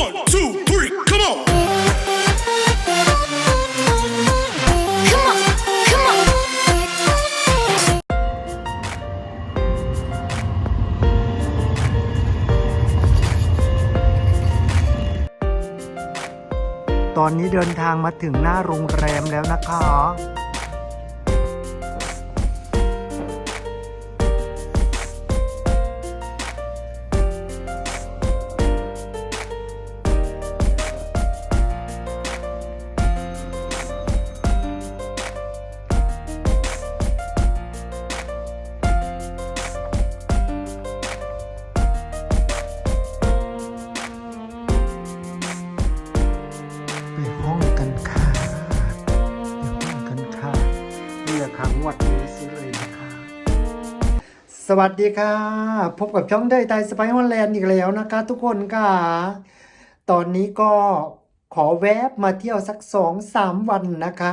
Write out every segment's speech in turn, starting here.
One, two, three, come on. Come on, come on. ตอนนี้เดินทางมาถึงหน้าโรงแรมแล้วนะคะ สวัสดีค่ะ พบกับช่องได้ไทยสไปฮอลแลนด์อีกแล้วนะคะ ทุกคนค่ะ ตอนนี้ก็ขอแวบมาเที่ยวสักสองสามวันนะคะ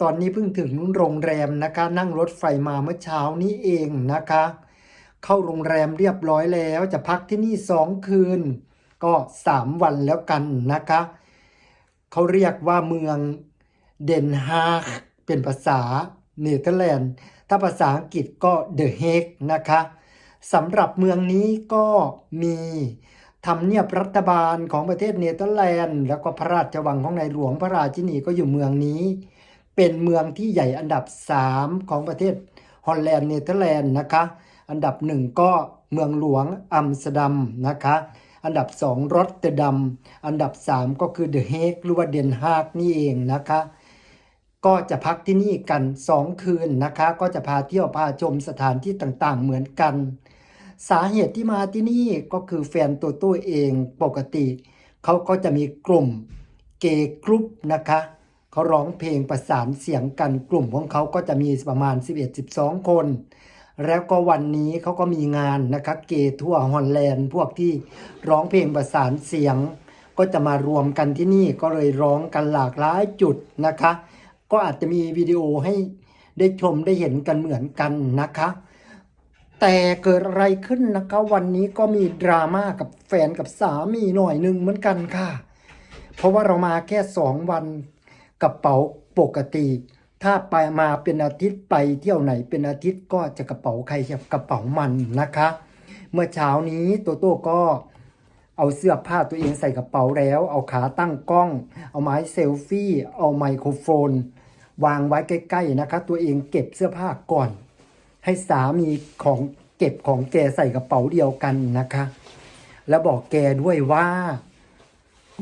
ตอนนี้เพิ่งถึงโรงแรมนะคะ นั่งรถไฟมาเมื่อเช้านี้เองนะคะ เข้าโรงแรมเรียบร้อยแล้วจะพักที่นี่สองคืน ก็สามวันแล้วกันนะคะ เขาเรียกว่าเมืองเดนฮากเป็นภาษาเนเธอร์แลนด์ ถ้าภาษาอังกฤษก็เดอะเฮกนะคะสำหรับเมืองนี้ก็มีทำเนียบรัฐบาลของประเทศเนเธอร์แลนด์ แล้วก็พระราชวังของในหลวงพระราชินีก็อยู่เมืองนี้ เป็นเมืองที่ใหญ่อันดับ 3 ของประเทศฮอลแลนด์เนเธอร์แลนด์นะคะ อันดับหนึ่งก็เมืองหลวงอัมสเตอร์ดัมนะคะ อันดับสองรอตเตอร์ดัม อันดับสามก็คือเดอะเฮกหรือว่าเดนฮากนี่เองนะคะ ก็จะพักที่นี่กันสองคืนนะคะ ก็จะพาเที่ยวพาชมสถานที่ต่างๆ เหมือนกัน สาเหตุที่มาที่นี่ก็คือแฟนตัวตัวเองปกติ เขาก็จะมีกลุ่มเกย์กรุ๊ปนะคะเขาร้องเพลงประสานเสียงกันกลุ่มของเขาก็จะมีประมาณ 11-12 คน แล้วก็วันนี้เขาก็มีงานนะคะเกย์ทั่วฮอลแลนด์ พวกที่ร้องเพลงประสานเสียง ก็จะมารวมกันที่นี่ก็เลยร้องกันหลากหลายจุดนะคะ ก็อาจจะมีวิดีโอให้ได้ชมได้เห็นกันเหมือนกันนะคะ แต่เกิดอะไรขึ้นนะคะ วันนี้ก็มีดราม่ากับแฟนกับสามีหน่อยหนึ่งเหมือนกันค่ะ เพราะว่าเรามาแค่สองวันกระเป๋าปกติ ถ้าไปมาเป็นอาทิตย์ไปเที่ยวไหนเป็นอาทิตย์ก็จะกระเป๋าใครจะกระเป๋ามันนะคะ เมื่อเช้านี้โตโต้ก็เอาเสื้อผ้าตัวเองใส่กระเป๋าแล้ว เอาขาตั้งกล้อง เอาไม้เซลฟี่ เอาไมโครโฟน วางไว้ใกล้ๆนะคะ ตัวเองเก็บเสื้อผ้าก่อน ให้สามีของเก็บของแกใส่กระเป๋าเดียวกันนะคะ แล้วบอกแกด้วยว่า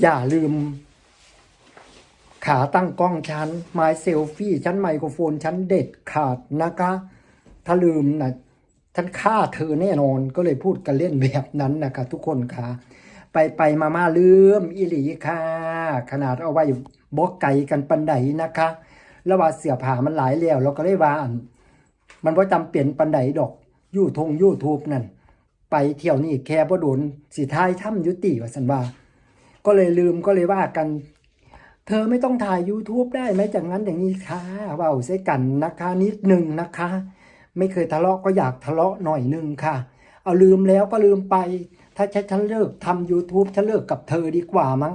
อย่าลืม ขาตั้งกล้องฉันไม้เซลฟี่ฉันไมโครโฟนฉันเด็ดขาดนะคะ ถ้าลืมนะฉันฆ่าเธอแน่นอนก็เลยพูดกันเล่นแบบนั้นนะคะ ทุกคนค่ะ ไปไปมามาลืม อิหลีค่ะ ขนาดเอาไว้บอกไก่กันปันไดนะคะ แล้วว่าเสือผ่ามันหลายแล้วเราก็เลยว่ามันมันว่าจำเป็นปันไดดอกยูทงยูทูบนั่นไปเที่ยวนี่แค่บ่โดนสีท้ายถ้ำยุติว่าสันว่า ก็เลยลืมก็เลยว่ากัน เธอไม่ต้องถ่าย YouTube ได้ไหมจากนั้นอย่างนี้ค่ะว่าใส่กันนะคะนิดหนึ่งนะคะ ไม่เคยทะเลาะก็อยากทะเลาะหน่อยหนึ่งค่ะ เอาลืมแล้วก็ลืมไป ถ้าฉันฉันเลิกทำ YouTube ฉันเลิกกับเธอดีกว่ามั้ง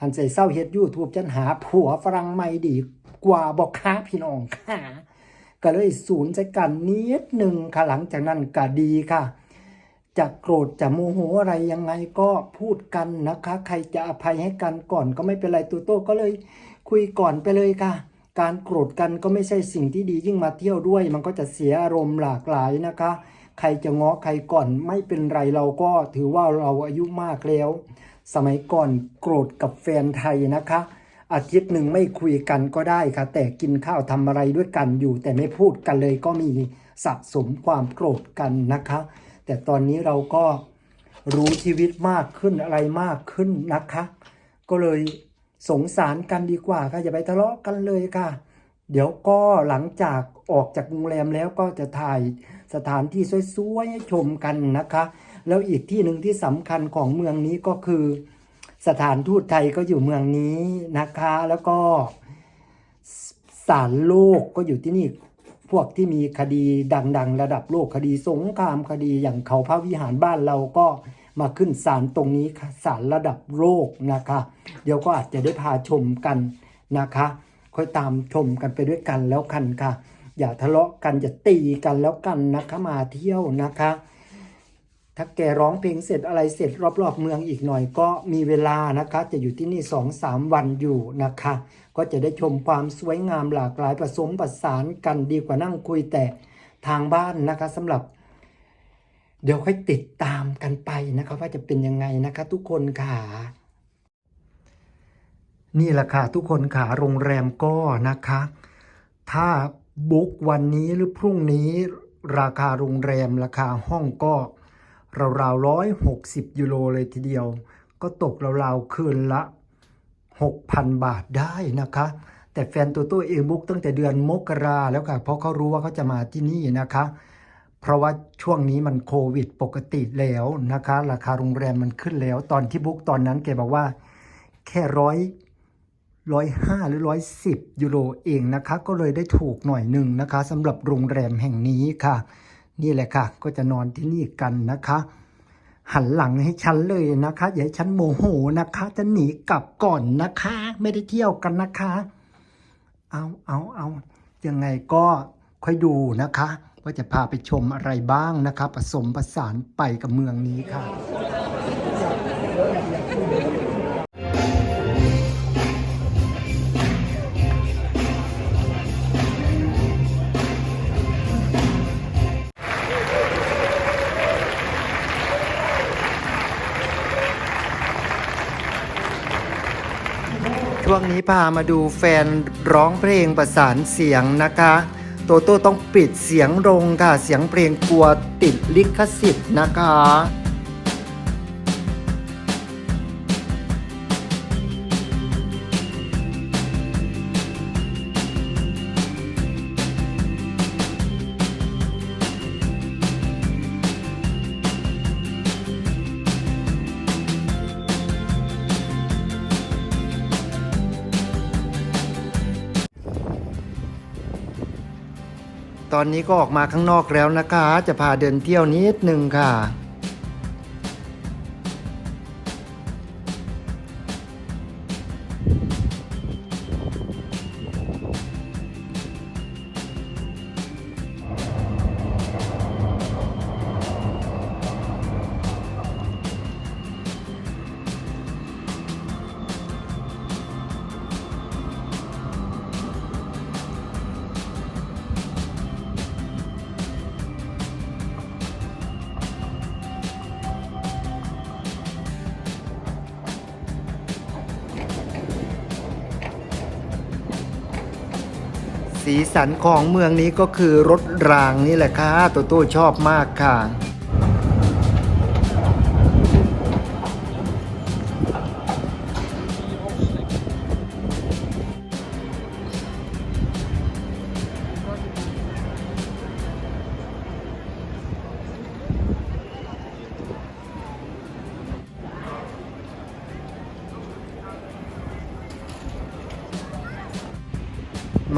หันใส่เศร้าเฮ็ด YouTube ฉันหาผัวฝรั่งใหม่ดี กว่าบอกค้าพี่น้องค่ะก็เลยสูญใจกันนิดหนึ่งค่ะหลังจากนั้นก็ดีค่ะ จะโกรธจะโมโหอะไรยังไงก็พูดกันนะคะ ใครจะอภัยให้กันก่อนก็ไม่เป็นไรตูโต้ก็เลยคุยก่อนไปเลยค่ะ การโกรธกันก็ไม่ใช่สิ่งที่ดียิ่งมาเที่ยวด้วย มันก็จะเสียอารมณ์หลากหลายนะคะ ใครจะง้อใครก่อนไม่เป็นไรเราก็ถือว่าเราอายุมากแล้ว สมัยก่อนโกรธกับแฟนไทยนะคะ อาทิตย์หนึ่งไม่คุยกันก็ได้ค่ะ แต่กินข้าวทำอะไรด้วยกันอยู่ แต่ไม่พูดกันเลยก็มีสะสมความโกรธกันนะคะ แต่ตอนนี้เราก็รู้ชีวิตมากขึ้นอะไรมากขึ้นนะคะ ก็เลยสงสารกันดีกว่าค่ะอย่าไปทะเลาะกันเลยค่ะ เดี๋ยวก็หลังจากออกจากโรงแรมแล้วก็จะถ่ายสถานที่สวยๆให้ชมกันนะคะ แล้วอีกที่หนึ่งที่สำคัญของเมืองนี้ก็คือ สถานทูตไทยก็อยู่เมืองนี้นะคะ แล้วก็ศาลโลกก็อยู่ที่นี่พวกที่มีคดีดัง ๆ ระดับโลกคดีสงครามคดีอย่างเขาพระวิหารบ้านเราก็มาขึ้นศาลตรงนี้ศาลระดับโลกนะคะ เดี๋ยวก็อาจจะได้พาชมกันนะคะ ค่อยตามชมกันไปด้วยกันแล้วกันค่ะ อย่าทะเลาะกันอย่าตีกันแล้วกันนะคะมาเที่ยวนะคะ ถ้าแกร้องเพลงเสร็จอะไรเสร็จรอบๆเมืองอีกหน่อยก็มีเวลานะคะ จะอยู่ที่นี่สองสามวันอยู่นะคะ ก็จะได้ชมความสวยงามหลากหลายผสมผสานกันดีกว่านั่งคุยแต่ทางบ้านนะคะสำหรับ เดี๋ยวค่อยติดตามกันไปนะคะ ว่าจะเป็นยังไงนะคะ ทุกคนค่ะ นี่แหละค่ะทุกคนค่ะโรงแรมก็นะคะ ถ้าบุ๊กวันนี้หรือพรุ่งนี้ราคาโรงแรมราคาห้องก็ ราวๆร้อยหกสิบยูโรเลยทีเดียว ก็ตกราวๆคืนละ 6,000 บาทได้นะคะ แต่แฟนตัวตัวเองบุ๊กตั้งแต่เดือนมกราแล้วค่ะ เพราะเขารู้ว่าเขาจะมาที่นี่นะคะ เพราะว่าช่วงนี้มันโควิดปกติแล้วนะคะ ราคาโรงแรมมันขึ้นแล้ว ตอนที่บุ๊กตอนนั้นแกบอกว่า แค่ร้อยร้อยห้าหรือร้อยสิบยูโรเองนะคะ ก็เลยได้ถูกหน่อยหนึ่งนะคะสำหรับโรงแรมแห่งนี้ค่ะ นี่แหละค่ะ ก็จะนอนที่นี่กันนะคะ หันหลังให้ฉันเลยนะคะ อย่าให้ฉันโมโหนะคะ จะหนีกลับก่อนนะคะ ไม่ได้เที่ยวกันนะคะ เอาเอาเอายังไงก็ค่อยดูนะคะ ว่าจะพาไปชมอะไรบ้างนะคะ ผสมผสานไปกับเมืองนี้ค่ะ ช่วงนี้พามาดูแฟนร้องเพลงประสานเสียงนะคะ โตโต้ต้องปิดเสียงลงค่ะ เสียงเพลงกลัวติดลิขสิทธิ์นะคะ อนนี้ก็ออกมาข้างนอกแล้วนะคะ จะพาเดินเที่ยวนิดนึงค่ะ สีสันของเมืองนี้ก็คือรถรางนี่แหละค่ะโตโต้ชอบมากค่ะ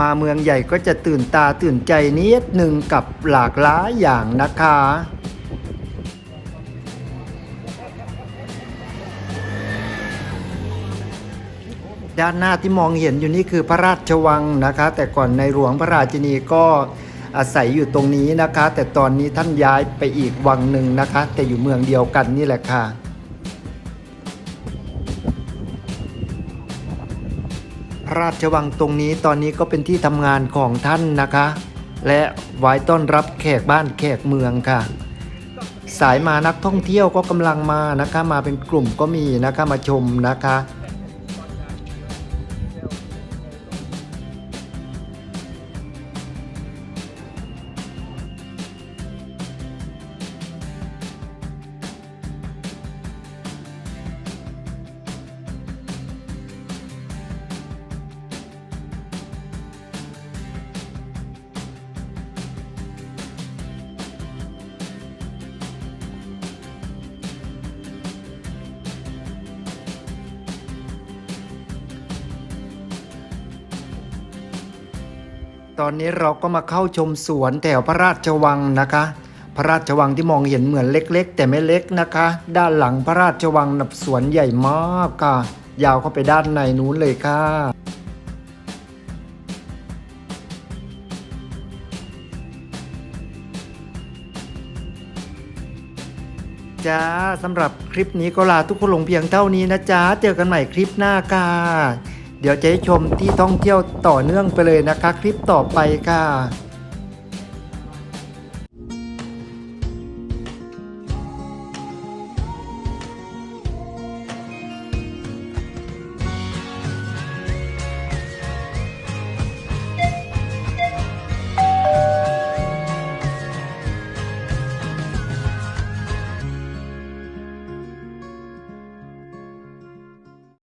มาเมืองใหญ่ก็จะตื่นตาตื่นใจนิดหนึ่งกับหลากหลายอย่างนะคะ ด้านหน้าที่มองเห็นอยู่นี่คือพระราชวังนะคะ แต่ก่อนในหลวงพระราชินีก็อาศัยอยู่ตรงนี้นะคะ แต่ตอนนี้ท่านย้ายไปอีกวังหนึ่งนะคะ แต่อยู่เมืองเดียวกันนี่แหละค่ะ ระราชวังตรงนี้ตอนนี้ก็เป็นที่ทำงานของท่านนะคะ และไว้ต้อนรับแขกบ้านแขกเมืองค่ะ สายมานักท่องเที่ยวก็กำลังมานะคะ มาเป็นกลุ่มก็มีนะคะมาชมนะคะ ตอนนี้เราก็มาเข้าชมสวนแถวพระราชวังนะคะ พระราชวังที่มองเห็นเหมือนเล็กๆ แต่ไม่เล็กนะคะ ด้านหลังพระราชวังนับสวนใหญ่มากค่ะ ยาวเข้าไปด้านในนู้นเลยค่ะจ้าสำหรับคลิปนี้ก็ลาทุกคนลงเพียงเท่านี้นะจ๊ะเจอกันใหม่คลิปหน้าค่ะ เดี๋ยวจะให้ชมที่ท่องเที่ยวต่อเนื่องไปเลยนะคะ คลิปต่อไปค่ะ